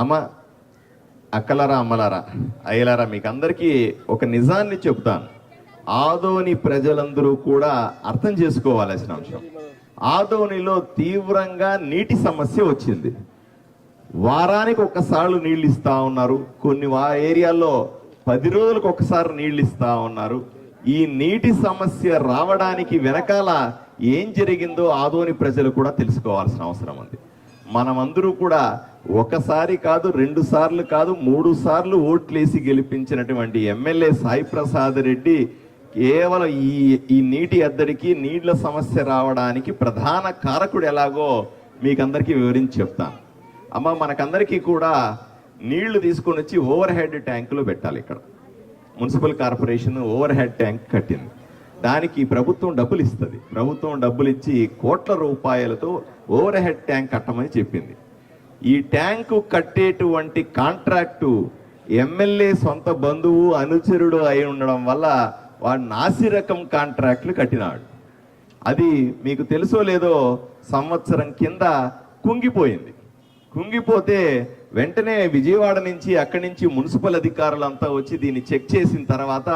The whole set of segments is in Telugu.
అమ్మ అక్కలారా అమ్మలారా అయ్యలారా మీకు అందరికీ ఒక నిజాన్ని చెప్తాను. ఆదోని ప్రజలందరూ కూడా అర్థం చేసుకోవాల్సిన అంశం. ఆదోనిలో తీవ్రంగా నీటి సమస్య వచ్చింది. వారానికి ఒక్కసారి నీళ్ళు ఇస్తా ఉన్నారు. కొన్ని వా ఏరియాల్లో పది రోజులకు ఒకసారి నీళ్ళు ఇస్తా ఉన్నారు. ఈ నీటి సమస్య రావడానికి వెనకాల ఏం జరిగిందో ఆదోని ప్రజలు కూడా తెలుసుకోవాల్సిన అవసరం ఉంది. మనమందరూ కూడా ఒకసారి కాదు రెండు సార్లు కాదు మూడు సార్లు ఓట్లేసి గెలిపించినటువంటి ఎమ్మెల్యే సాయి ప్రసాద్ రెడ్డి కేవలం ఈ ఈ నీటి ఎద్దడికి నీళ్ళ సమస్య రావడానికి ప్రధాన కారకుడు ఎలాగో మీకందరికీ వివరించి చెప్తాను అమ్మ మనకందరికీ కూడా నీళ్ళు తీసుకొని వచ్చి ఓవర్ హెడ్ ట్యాంకులు పెట్టాలి ఇక్కడ. Municipal corporation overhead tank కట్టింది. దానికి ప్రభుత్వం డబ్బులు ఇస్తుంది. ప్రభుత్వం డబ్బులు ఇచ్చి కోట్ల రూపాయలతో ఓవర్ హెడ్ ట్యాంక్ కట్టమని చెప్పింది. ఈ ట్యాంకు కట్టేటువంటి కాంట్రాక్టు ఎమ్మెల్యే సొంత బంధువు అనుచరుడు అయి ఉండడం వల్ల వాడు నాసి రకం కాంట్రాక్ట్లు కట్టినాడు. అది మీకు తెలుసో లేదో సంవత్సరం కింద కుంగిపోయింది. కుంగిపోతే వెంటనే విజయవాడ నుంచి అక్కడి నుంచి మున్సిపల్ అధికారులంతా వచ్చి దీన్ని చెక్ చేసిన తర్వాత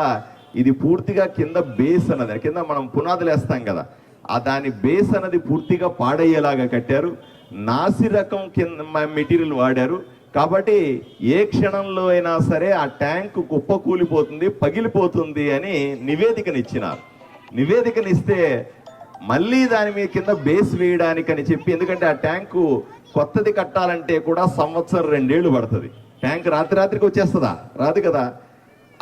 ఇది పూర్తిగా కింద బేస్ అన్నది. కింద మనం పునాదులు వేస్తాం కదా. ఆ దాని బేస్ అన్నది పూర్తిగా పాడయ్యేలాగా కట్టారు. నాసి రకం కింద మెటీరియల్ వాడారు. కాబట్టి ఏ క్షణంలో అయినా సరే ఆ ట్యాంక్ కుప్ప కూలిపోతుంది పగిలిపోతుంది అని నివేదికనిచ్చినారు. నివేదికనిస్తే మళ్ళీ దాని మీద కింద బేస్ వేయడానికి అని చెప్పి ఎందుకంటే ఆ ట్యాంకు కొత్తది కట్టాలంటే కూడా సంవత్సరం రెండేళ్ళు పడుతుంది. ట్యాంక్ రాత్రి రాత్రికి వచ్చేస్తుందా? రాదు కదా.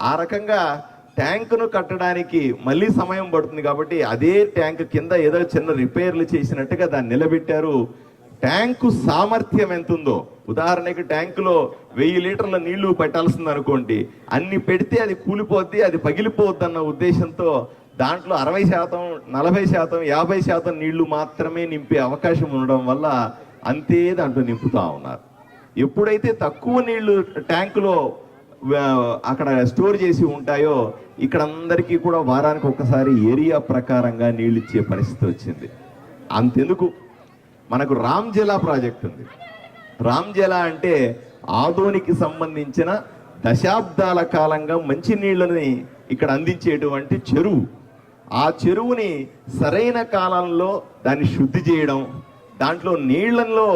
ఆ రకంగా ట్యాంకును కట్టడానికి మళ్ళీ సమయం పడుతుంది కాబట్టి అదే ట్యాంక్ కింద ఏదో చిన్న రిపేర్లు చేసినట్టుగా దాన్ని నిలబెట్టారు. ట్యాంకు సామర్థ్యం ఎంత ఉందో ఉదాహరణకి ట్యాంకులో వెయ్యి లీటర్ల నీళ్ళు పెట్టాల్సింది అనుకోండి అన్ని పెడితే అది కూలిపోద్ది అది పగిలిపోద్ది అన్న ఉద్దేశంతో దాంట్లో అరవై శాతం నలభై శాతం యాభై శాతం నీళ్ళు మాత్రమే నింపే అవకాశం ఉండడం వల్ల అంతే దాంట్లో నింపుతా ఉన్నారు. ఎప్పుడైతే తక్కువ నీళ్ళు ట్యాంకులో అక్కడ స్టోర్ చేసి ఉంటాయో ఇక్కడ అందరికీ కూడా వారానికి ఒక్కసారి ఏరియా ప్రకారంగా నీళ్ళు ఇచ్చే పరిస్థితి వచ్చింది. అంతెందుకు? మనకు రామ్జలా ప్రాజెక్ట్ ఉంది. రామ్జలా అంటే ఆదోనికి సంబంధించిన దశాబ్దాల కాలంగా మంచి నీళ్ళని ఇక్కడ అందించేటువంటి చెరువు. ఆ చెరువుని సరైన కాలంలో దాన్ని శుద్ధి చేయడం దాంట్లో నీళ్ళలో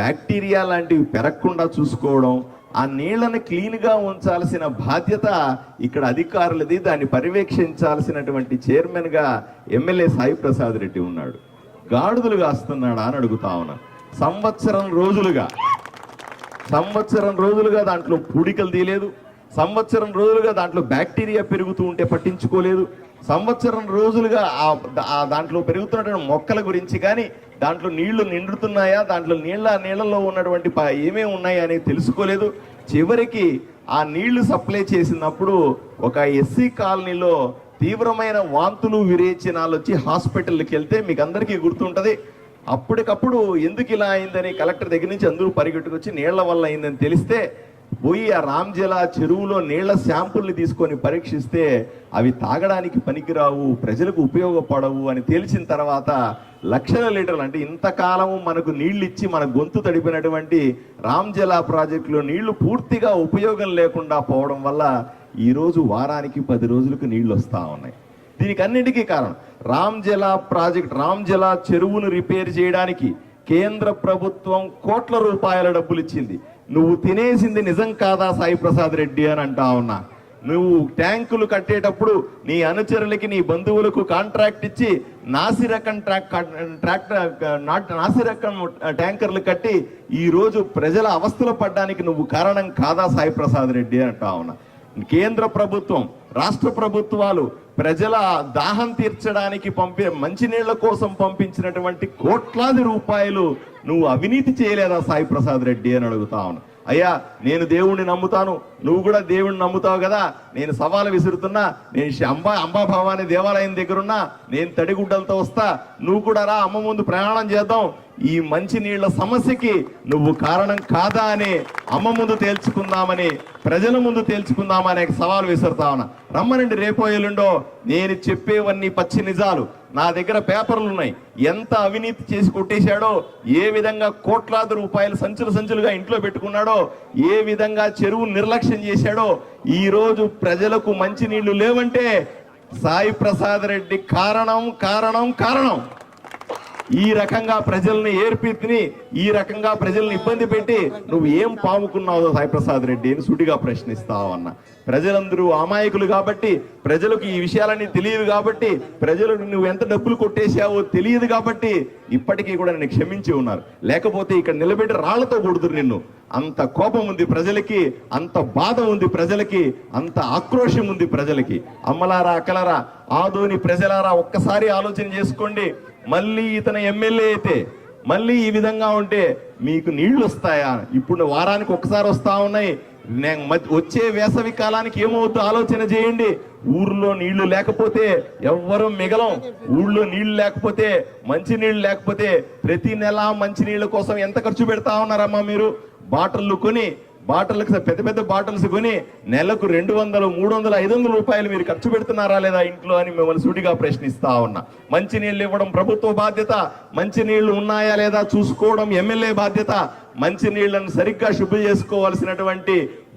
బ్యాక్టీరియా లాంటివి పెరగకుండా చూసుకోవడం ఆ నీళ్ళను క్లీన్గా ఉంచాల్సిన బాధ్యత ఇక్కడ అధికారులది. దాన్ని పర్యవేక్షించాల్సినటువంటి చైర్మన్గా ఎమ్మెల్యే సాయి ప్రసాద్ రెడ్డి ఉన్నాడు. గాడుదలు కాస్తున్నాడా అని అడుగుతా ఉన్నా. సంవత్సరం రోజులుగా. సంవత్సరం రోజులుగా దాంట్లో పూడికలు తీయలేదు. సంవత్సరం రోజులుగా దాంట్లో బ్యాక్టీరియా పెరుగుతూ ఉంటే పట్టించుకోలేదు. సంవత్సరం రోజులుగా ఆ దాంట్లో పెరుగుతున్నటువంటి మొక్కల గురించి కానీ దాంట్లో నీళ్ళు నిండుతున్నాయా దాంట్లో నీళ్ళ నీళ్ళలో ఉన్నటువంటి ఏమేమి ఉన్నాయి అనేది తెలుసుకోలేదు. చివరికి ఆ నీళ్ళు సప్లై చేసినప్పుడు ఒక ఎస్సీ కాలనీలో తీవ్రమైన వాంతులు విరేచనాలు వచ్చి హాస్పిటల్కి వెళ్తే మీకు అందరికీ గుర్తుంటుంది. అప్పటికప్పుడు ఎందుకు ఇలా అయిందని కలెక్టర్ దగ్గర నుంచి అందరూ పరిగెట్టుకొచ్చి నీళ్ళ వల్ల అయిందని తెలిస్తే పోయి ఆ రామ్జలా చెరువులో నీళ్ళ శాంపుల్ని తీసుకొని పరీక్షిస్తే అవి తాగడానికి పనికిరావు ప్రజలకు ఉపయోగపడవు అని తేల్చిన తర్వాత లక్షల లీటర్లు అంటే ఇంతకాలము మనకు నీళ్ళు ఇచ్చి మన గొంతు తడిపినటువంటి రామ్జలా ప్రాజెక్టులో నీళ్ళు పూర్తిగా ఉపయోగం లేకుండా పోవడం వల్ల ఈరోజు వారానికి పది రోజులకు నీళ్ళు వస్తూ ఉన్నాయి. దీనికి అన్నిటికీ కారణం రామ్ జలా ప్రాజెక్ట్ రామ్ జలా చెరువును రిపేర్ చేయడానికి కేంద్ర ప్రభుత్వం కోట్ల రూపాయల డబ్బులు ఇచ్చింది. నువ్వు తినేసింది నిజం కాదా సాయి ప్రసాద్ రెడ్డి అని అంటా ఉన్నా. నువ్వు ట్యాంకులు కట్టేటప్పుడు నీ అనుచరులకి నీ బంధువులకు కాంట్రాక్ట్ ఇచ్చి నాసిరకం ట్రాక్ ట్రాక్టర్ నాట్ ట్యాంకర్లు కట్టి ఈరోజు ప్రజల అవస్థలు పడ్డానికి నువ్వు కారణం కాదా సాయి ప్రసాద్ రెడ్డి అని అంటా ఉన్నా. కేంద్ర ప్రభుత్వం రాష్ట్ర ప్రభుత్వాలు ప్రజల దాహం తీర్చడానికి పంపే మంచినీళ్ళ కోసం పంపించినటువంటి కోట్లాది రూపాయలు నువ్వు అవినీతి చేయలేదా సాయి ప్రసాద్ రెడ్డి అని అడుగుతా ఉన్నాను అయ్యా నేను దేవుణ్ణి నమ్ముతాను. నువ్వు కూడా దేవుణ్ణి నమ్ముతావు కదా. నేను సవాలు విసురుతున్నా. నేను అంబా అంబా భవాని దేవాలయం దగ్గరున్నా. నేను తడిగుడ్డలతో వస్తా. నువ్వు కూడా రా అమ్మ ముందు ప్రయాణం చేద్దాం. ఈ మంచినీళ్ళ సమస్యకి నువ్వు కారణం కాదా అని అమ్మ ముందు తేల్చుకుందామని ప్రజల ముందు తేల్చుకుందామనే సవాల్ విసురుతా ఉన్నా. రమ్మనండి రేపో ఎల్లుండో నేను చెప్పేవన్నీ పచ్చి నిజాలు. నా దగ్గర పేపర్లు ఉన్నాయి. ఎంత అవినీతి చేసి కొట్టేశాడో ఏ విధంగా కోట్లాది రూపాయలు సంచులు సంచులుగా ఇంట్లో పెట్టుకున్నాడో ఏ విధంగా చెరువు నిర్లక్ష్యం చేశాడో ఈరోజు ప్రజలకు మంచినీళ్ళు లేవంటే సాయి ప్రసాద్ రెడ్డి కారణం కారణం కారణం. ఈ రకంగా ప్రజల్ని ఏర్పితిని ఈ రకంగా ప్రజల్ని ఇబ్బంది పెట్టి నువ్వు ఏం పాముకున్నావు సాయిప్రసాద్ రెడ్డి అని సుడిగా ప్రశ్నిస్తావన్న. ప్రజలందరూ అమాయకులు కాబట్టి ప్రజలకు ఈ విషయాలన్నీ తెలియదు కాబట్టి ప్రజలు నువ్వు ఎంత డబ్బులు కొట్టేశావో తెలియదు కాబట్టి ఇప్పటికీ కూడా నేను క్షమించి ఉన్నారు. లేకపోతే ఇక్కడ నిలబెట్టి రాళ్ళతో కొడుతురు నిన్ను. అంత కోపం ఉంది ప్రజలకి అంత బాధ ఉంది ప్రజలకి అంత ఆక్రోషం ఉంది ప్రజలకి. అమ్మలారా అక్కలారా ఆదోని ప్రజలారా ఒక్కసారి ఆలోచన చేసుకోండి. మళ్ళీ ఇతను ఎమ్మెల్యే అయితే మళ్ళీ ఈ విధంగా ఉంటే మీకు నీళ్ళు వస్తాయా? ఇప్పుడు వారానికి ఒకసారి వస్తా ఉన్నాయి. నేను వచ్చే వేసవి కాలానికి ఏమవుతుందో ఆలోచన చేయండి. ఊర్లో నీళ్ళు లేకపోతే ఎవ్వరూ మిగలం. ఊళ్ళో నీళ్ళు లేకపోతే మంచి నీళ్ళు లేకపోతే ప్రతి నెల మంచి నీళ్ళ కోసం ఎంత ఖర్చు పెడతా ఉన్నారమ్మా మీరు? బాటిల్లు కొని బాటలకు పెద్ద పెద్ద బాటల్స్ కొని నెలకు రెండు వందలు మూడు వందలు ఐదు వందల రూపాయలు మీరు ఖర్చు పెడుతున్నారా లేదా ఇంట్లో అని మిమ్మల్ని సూటిగా ప్రశ్నిస్తా ఉన్నా. మంచి నీళ్ళు ఇవ్వడం ప్రభుత్వ బాధ్యత. మంచి నీళ్ళు ఉన్నాయా లేదా చూసుకోవడం ఎమ్మెల్యే బాధ్యత. మంచి నీళ్ళను సరిగ్గా శుభ్ర చేసుకోవాల్సినటువంటి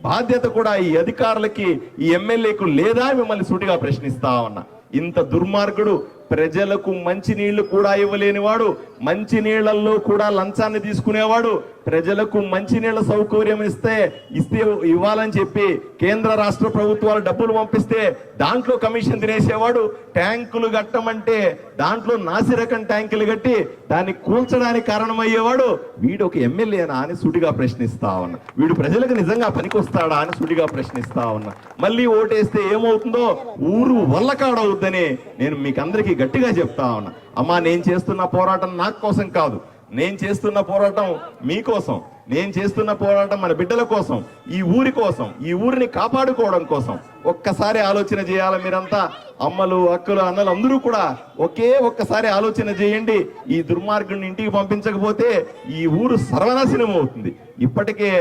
బాధ్యత కూడా ఈ అధికారులకి ఈ ఎమ్మెల్యేకు లేదా మిమ్మల్ని సూటిగా ప్రశ్నిస్తా ఉన్నా. ఇంత దుర్మార్గుడు ప్రజలకు మంచి నీళ్ళు కూడా ఇవ్వలేనివాడు మంచి నీళ్ళలో కూడా లంచాన్ని తీసుకునేవాడు. ప్రజలకు మంచి నీళ్ళ సౌకర్యం ఇస్తే ఇస్తే ఇవ్వాలని చెప్పి కేంద్ర రాష్ట్ర ప్రభుత్వాలు డబ్బులు పంపిస్తే దాంట్లో కమిషన్ తినేసేవాడు. ట్యాంకులు కట్టమంటే దాంట్లో నాసిరకం ట్యాంకులు కట్టి దాన్ని కూల్చడానికి కారణమయ్యేవాడు. వీడు ఒక ఎమ్మెల్యేనా అని సుడిగా ప్రశ్నిస్తా ఉన్నా. వీడు ప్రజలకు నిజంగా పనికొస్తాడా అని సుడిగా ప్రశ్నిస్తా ఉన్నా. మళ్ళీ ఓటేస్తే ఏమవుతుందో ఊరు వల్లకాడవుద్దని నేను మీకందరికీ గట్టిగా చెప్తా ఉన్నా. అమ్మా నేను చేస్తున్న పోరాటం నా కోసం కాదు. నేను చేస్తున్న పోరాటం మీకోసం నేను చేస్తున్న పోరాటం మన బిడ్డల కోసం ఈ ఊరి కోసం ఈ ఊరిని కాపాడుకోవడం కోసం. ఒక్కసారి ఆలోచన చేయాలి మీరంతా. అమ్మలు అక్కలు అన్నలు అందరూ కూడా ఒకే ఒక్కసారి ఆలోచన చేయండి. ఈ దుర్మార్గుడిని ఇంటికి పంపించకపోతే ఈ ఊరు సర్వనాశనం అవుతుంది. ఇప్పటికే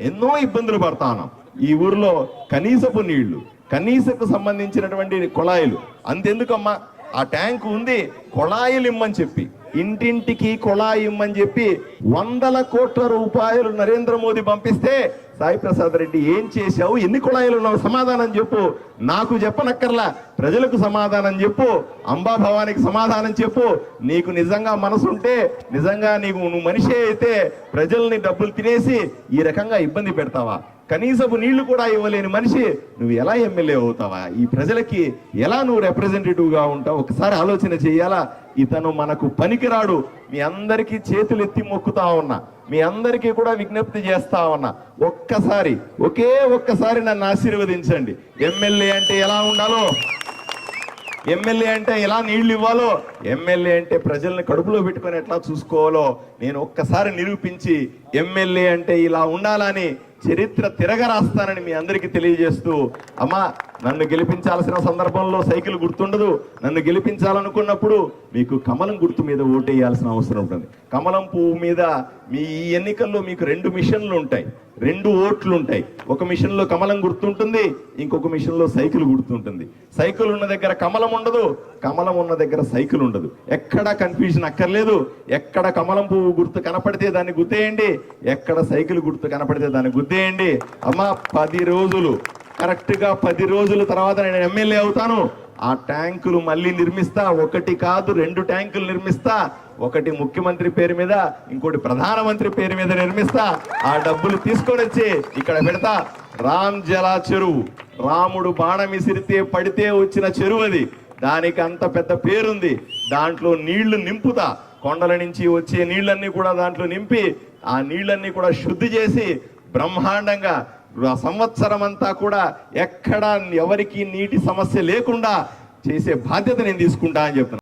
ఎన్నో ఇబ్బందులు పడతా ఉన్నాం. ఈ ఊరిలో కనీసపు నీళ్ళు కనీసకు సంబంధించినటువంటి కుళాయిలు. అంతెందుకమ్మా? ఆ ట్యాంక్ ఉంది కుళాయిలు ఇమ్మని చెప్పి. ఇంటింటికి కుళాయి ఇమ్మని చెప్పి వందల కోట్ల రూపాయలు నరేంద్ర మోదీ పంపిస్తే సాయి ప్రసాద్ రెడ్డి ఏం చేశావు ఎన్ని కుళాయిలు ఉన్నావు సమాధానం చెప్పు. నాకు చెప్పనక్కర్లా ప్రజలకు సమాధానం చెప్పు అంబా భవానికి సమాధానం చెప్పు. నీకు నిజంగా మనసుంటే నిజంగా నీకు నువ్వు మనిషి అయితే ప్రజల్ని డబ్బులు తినేసి ఈ రకంగా ఇబ్బంది పెడతావా? కనీసపు నీళ్ళు కూడా ఇవ్వలేని మనిషి నువ్వు ఎలా ఎమ్మెల్యే అవుతావా? ఈ ప్రజలకి ఎలా నువ్వు రిప్రజెంటేటివ్గా ఉంటావు? ఒకసారి ఆలోచన చేయాలా? ఇతను మనకు పనికిరాడు. మీ అందరికీ చేతులు ఎత్తి మొక్కుతా ఉన్నా. మీ అందరికీ కూడా విజ్ఞప్తి చేస్తా ఉన్నా. ఒక్కసారి ఒకే ఒక్కసారి నన్ను ఆశీర్వదించండి. ఎమ్మెల్యే అంటే ఎలా ఉండాలో? ఎమ్మెల్యే అంటే ఎలా నీళ్ళు ఇవ్వాలో? ఎమ్మెల్యే అంటే ప్రజల్ని కడుపులో పెట్టుకొని ఎట్లా చూసుకోవాలో? నేను ఒక్కసారి నిరూపించి ఎమ్మెల్యే అంటే ఇలా ఉండాలని చరిత్ర తిరగరాస్తానని మీ అందరికీ తెలియజేస్తూ అమ్మా నన్ను గెలిపించాల్సిన సందర్భంలో సైకిల్ గుర్తుండదు. నన్ను గెలిపించాలనుకున్నప్పుడు మీకు కమలం గుర్తు మీద ఓటేయాల్సిన అవసరం ఉంటుంది. కమలం పువ్వు మీద మీ ఈ ఎన్నికల్లో మీకు రెండు మిషన్లు ఉంటాయి. రెండు ఓట్లు ఉంటాయి ఒక మిషన్లో కమలం గుర్తుంటుంది ఇంకొక మిషన్లో సైకిల్ గుర్తుంటుంది. సైకిల్ ఉన్న దగ్గర కమలం ఉండదు కమలం ఉన్న దగ్గర సైకిల్ ఉండదు. ఎక్కడ కన్ఫ్యూజన్ అక్కర్లేదు. ఎక్కడ కమలం పువ్వు గుర్తు కనపడితే దాన్ని గుర్తేయండి ఎక్కడ సైకిల్ గుర్తు కనపడితే దాన్ని గుర్తేయండి అమ్మా పది రోజులు. కరెక్ట్గా పది రోజుల తర్వాత నేను ఎమ్మెల్యే అవుతాను. ఆ ట్యాంకులు మళ్ళీ నిర్మిస్తా ఒకటి కాదు రెండు ట్యాంకులు నిర్మిస్తా. ఒకటి ముఖ్యమంత్రి పేరు మీద ఇంకోటి ప్రధానమంత్రి పేరు మీద నిర్మిస్తా. ఆ డబ్బులు తీసుకొని వచ్చి ఇక్కడ పెడతా. రామ్ జలా చెరువు. రాముడు బాణం విసిరితే పడితే వచ్చిన చెరువు అది. దానికి అంత పెద్ద పేరుంది. దాంట్లో నీళ్ళు నింపుతా. కొండల నుంచి వచ్చే నీళ్ళన్నీ కూడా దాంట్లో నింపి ఆ నీళ్ళన్నీ కూడా శుద్ధి చేసి బ్రహ్మాండంగా సంవత్సరం అంతా కూడా ఎక్కడ ఎవరికి నీటి సమస్య లేకుండా చేసే బాధ్యత నేను తీసుకుంటా అని చెప్తున్నాను